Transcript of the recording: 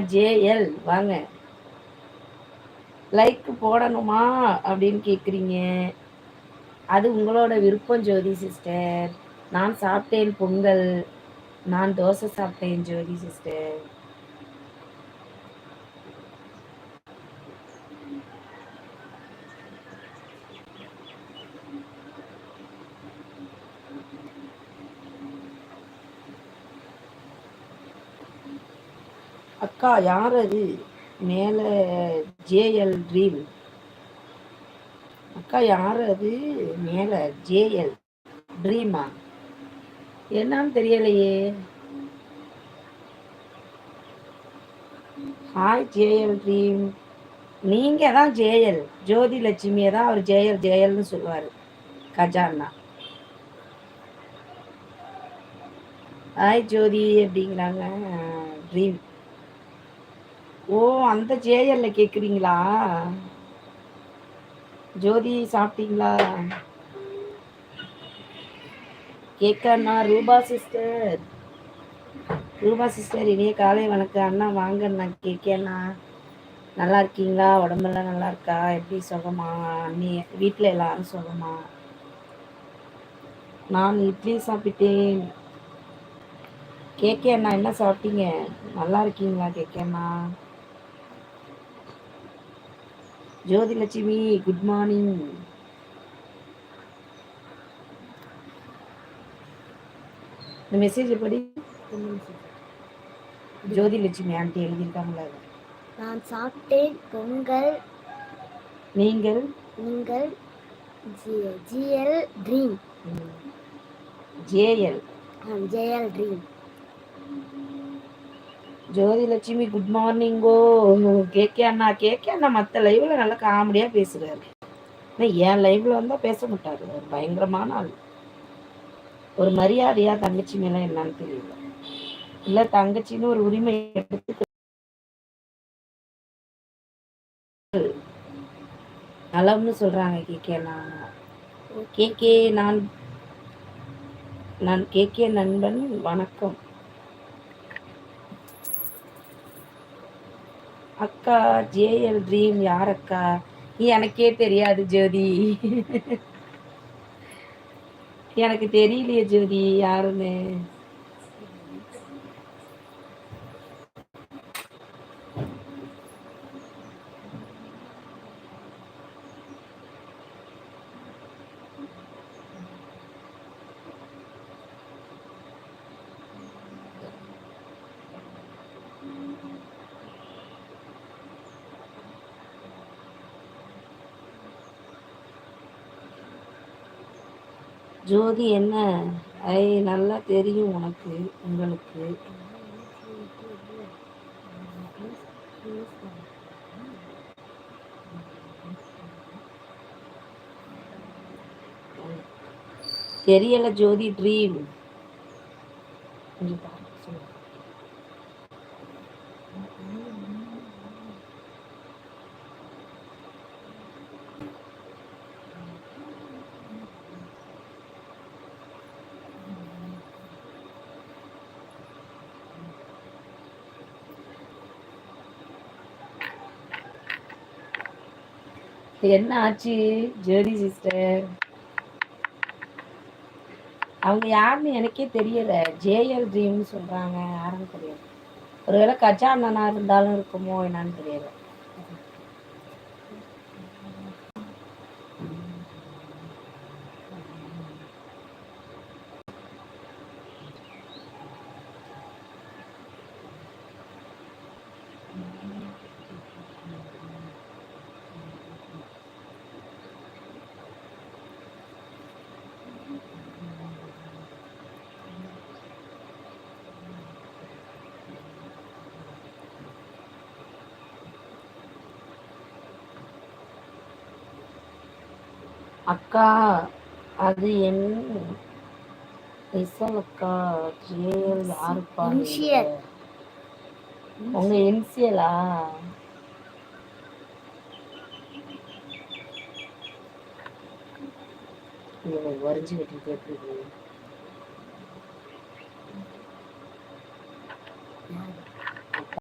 JL. வாங்க. Like போடணுமா அப்படின்னு கேட்குறீங்க அது உங்களோட விருப்பம் ஜோதி சிஸ்டர். நான் சாப்பிட்டேன் பொங்கல். நான் தோசை சாப்பிட்டேன் ஜோதி சிஸ்டர். அக்கா யார் அது மேலே ஜேஎல் ட்ரீம் அக்கா யார் அது மேலே ஜேஎல் ட்ரீமா என்னன்னு தெரியலையே. ஹாய் ஜேஎல் ட்ரீம் நீங்கள் தான் ஜேஎல். ஜோதி லட்சுமியை தான் அவர் ஜேஎல் ஜேஎல்னு சொல்லுவார். கஜான்னா. ஹாய் ஜோதி அப்படிங்கிறாங்க ட்ரீம் ஓ அந்த ஜேஎல்ல கேட்குறீங்களா ஜோதி சாப்பிட்டீங்களா? கேட்கண்ணா ரூபா சிஸ்டர். ரூபா சிஸ்டர் இனிய காலை வணக்கம். அண்ணா வாங்க அண்ணா கேட்கண்ணா நல்லா இருக்கீங்களா? உடம்பெல்லாம் நல்லா இருக்கா? எப்படி சுகமா? அண்ணி வீட்டில் எல்லாரும் சுகமா? நான் இட்லி சாப்பிட்டேன். கேக்கே அண்ணா என்ன சாப்பிட்டீங்க? நல்லா இருக்கீங்களா கேக்கே அண்ணா? ஜோதிலட்சுமி குட் மார்னிங் இந்த மெசேஜ் படி ஜோதிலட்சுமி ஆண்டி எழுதியிருக்காங்களா? நான் சாப்பிட்டேன். பொங்கல். நீங்கள்? நீங்கள்? GL dream JL. JL dream Jothilakshmi good மார்னிங்கோ கேக்கே அண்ணா கேக்கே அண்ணா மற்ற லைவ்ல நல்லா காமெடியாக பேசுகிறாரு ஆனால் என் லைவ்ல வந்தால் பேச மாட்டாரு. பயங்கரமான ஆள். ஒரு மரியாதையா தங்கச்சி மேலே என்னன்னு தெரியல. இல்லை தங்கச்சின்னு ஒரு உரிமை எடுத்து நலம்னு சொல்றாங்க கேக்கே அண்ணா. கேக்கே நான் நான் கேக்கே நண்பன் வணக்கம். அக்கா ஜேஎல் ட்ரீம் யார் அக்கா எனக்கே தெரியாது ஜோதி. எனக்கு தெரியலையே ஜோதி யாருன்னு. ஜோதி என்ன? ஐ நல்லா தெரியும் உனக்கு உங்களுக்கு. தெரியல ஜோதி ட்ரீம் என்ன ஆச்சு? ஜோதி சிஸ்டர். அவங்க யாருன்னு எனக்கே தெரியல. ஜேஎல் ட்ரீம்னு சொல்றாங்க. யாருன்னு தெரியல. ஒருவேளை கஜா அண்ணனா இருந்தாலும் இருக்குமோ என்னன்னு தெரியல. அக்கா அது என் இசல் அக்கா ஜேஎல் யாருப்பா. உங்க இன்சியலா இவங்க வரைஞ்சி கட்டிட்டு எப்படி